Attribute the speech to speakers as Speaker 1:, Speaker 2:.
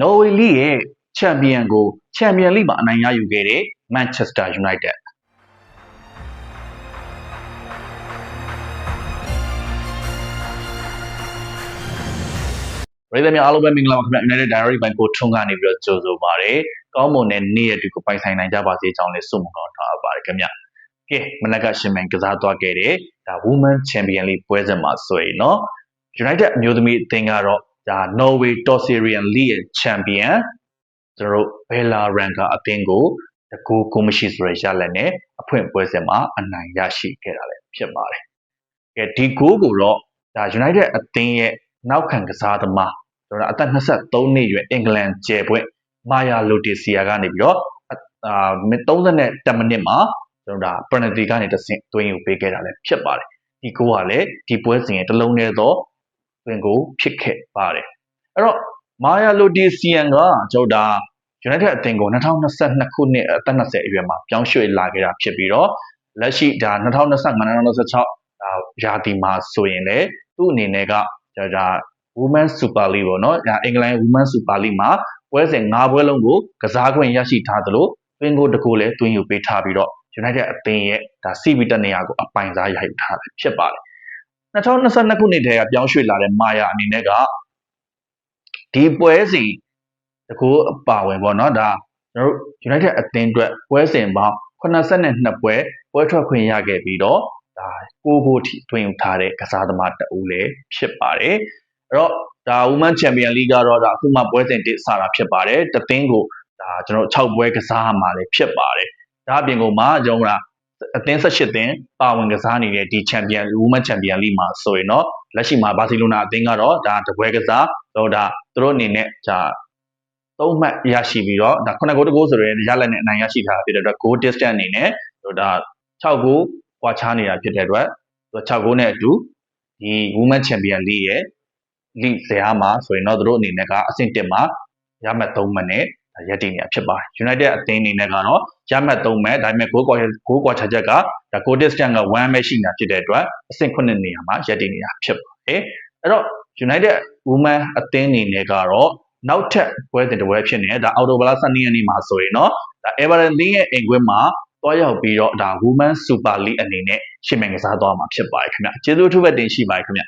Speaker 1: Norway League ရဲ့ချန်ပီယံကိုချန်ပီယံလိမှာအနိုင်ရယူခဲ့တဲ့ Manchester United ပြည်သူများအားလုံးပဲမင်္ဂလာပါခင်ဗျ United Diary ဘိုင်ကိုထွန်းကနေပြီးတော့ကြိုဆိုပါရစေ။ကောင်းမွန်တဲ့နေ့ရက်တွေကိုပိုင်ဆိုင်နိုင်ကြပါစေကြောင်းလေးဆုမကောင်းထားပါတယ်ခင်ဗျ။ကဲမနက်ကရှင်မန်ကစားသွားခဲ့တဲ့ဒါ Women Champion League ပွဲစဉ်မှာဆိုရင်နော် United အမျိုးသမီးအသင်းကတော့ ဒါ Norway Torserian League ရဲ့ Champion ကျွန်တော်တို့ Bella Ranka အသင်းကိုတကူကိုမရှိဆိုရရလက်နဲ့အဖွင့်ပွဲစဉ်မှာအနိုင်ရရှိခဲ့တာလည်းဖြစ်ပါတယ်။ကဲဒီဂိုးကိုတော့ဒါ United အသင်းရဲ့နောက်ခံကစားသမားကျွန်တော်အသက်23နှစ်ရွယ်အင်္ဂလန်ကျယ်ပွင့်မာယာလိုတီစီယာကနေပြီးတော့အာ30မိနစ်မှာကျွန်တော်ဒါပနတီကနေတဆင့်သွင်းယူပေးခဲ့တာလည်းဖြစ်ပါတယ်ဒီကိုကလည်းဒီပွဲစဉ်ရဲ့တလုံးနဲ့တော့သွ င်းကိုဖြစ်ခဲ့ပါတယ်အဲ့တော့မာယာလိုတီစီယန်ကကျွန်တော်ဒါ United အသင်းကို2022ခုနှစ်အသက်20အရွယ်မှာပြောင်းရွှေ့လာခဲ့တာဖြစ်ပြီးတော့လက်ရှိဒါ2025-2026ဒါရာသီမှာဆိုရင်လည်းသူ့အနေနဲ့ကဒါ Women Super League ပေါ့နော်ဒါအင်္ဂလန် Women Super League မှာပွဲစဉ်၅ပွဲလုံးကိုကစားခွင့်ရရှိထားသလိုတွင်းကိုတကိုလည်းတွင်းယူပေးထားပြီးတော့ United အသင်းရဲ့ဒါ CB တနေရာကိုအပိုင်စားရယူထားတယ်ဖြစ်ပါတယ် 2022ခုနှစ်တည်းကပြောင်းရွှေ့လာတဲ့မာယာအနေနဲ့ကဒီပွဲစီတကိုအပါဝင်ပေါ့နော်ဒါကျွန်တော်တို့ United အသင်းအတွက်ပွဲစဉ်ပေါင်း82ပွဲပွဲထွက်ခွင့်ရခဲ့ပြီးတော့ဒါကိုကိုထိတွင်ယူထားတဲ့ကစားသမားတအူးလည်းဖြစ်ပါတယ်အဲ့တော့ဒါ Women Champion League ကတော့ဒါအခုမှပွဲစဉ်တစ်စတာဖြစ်ပါတယ်တသင်းကိုဒါကျွန်တော်6ပွဲကစားမှာလည်းဖြစ်ပါတယ်ဒါအပြင်ကိုမှကျွန်တော်က အသင်း18သင်းပါဝင်ကစားနေတဲ့ဒီ Champion Women Champion League မှာဆိုရင်တော့လက်ရှိမှာဘာစီလိုနာအသင်းကတော့ဒါတပွဲကစားတော့ဒါသူတို့အနေနဲ့ဒါသုံးမှတ်ရရှိပြီးတော့ဒါ9ဂိုးတဂိုးဆိုရင်ရလက်နဲ့အနိုင်ရရှိထားတာဖြစ်တဲ့အတွက် goal distance အနေနဲ့ဒါ6ဂိုးကွာခြားနေတာဖြစ်တဲ့အတွက်6ဂိုးနဲ့အတူဒီ Women Champion League ရဲ့ league ဇယားမှာဆိုရင်တော့သူတို့အနေနဲ့ကအဆင့်1မှာရမှတ်3မှတ်နဲ့ ရက်တည်နေတာဖြစ်ပါတယ် United အသင်းအနေနဲ့ကတော့ရမှတ်3မှတ်ဒါပေမဲ့ goal ကွာ goal ကွာခြားချက်ကဒါ goal distance က1ပဲရှိနေတာဖြစ်တဲ့အတွက်အဆင့်9နေရာမှာရက်တည်နေတာဖြစ်ပါတယ်အဲ့တော့ United Women အသင်းအနေနဲ့ကတော့နောက်ထပ်ပွဲစဉ်တစ်ပွဲဖြစ်နေဒါအော်တိုဘလာ12ရက်နေ့မှာဆိုရင်တော့ဒါ Everton တင်းရဲ့အိမ်ကွင်းမှာတွားရောက်ပြီးတော့ဒါ Women Super League အနေနဲ့ရှင်းမင်ကစားသွားမှာဖြစ်ပါတယ်ခင်ဗျကျေးဇူးအထူးပဲတင်ရှိပါတယ်ခင်ဗျ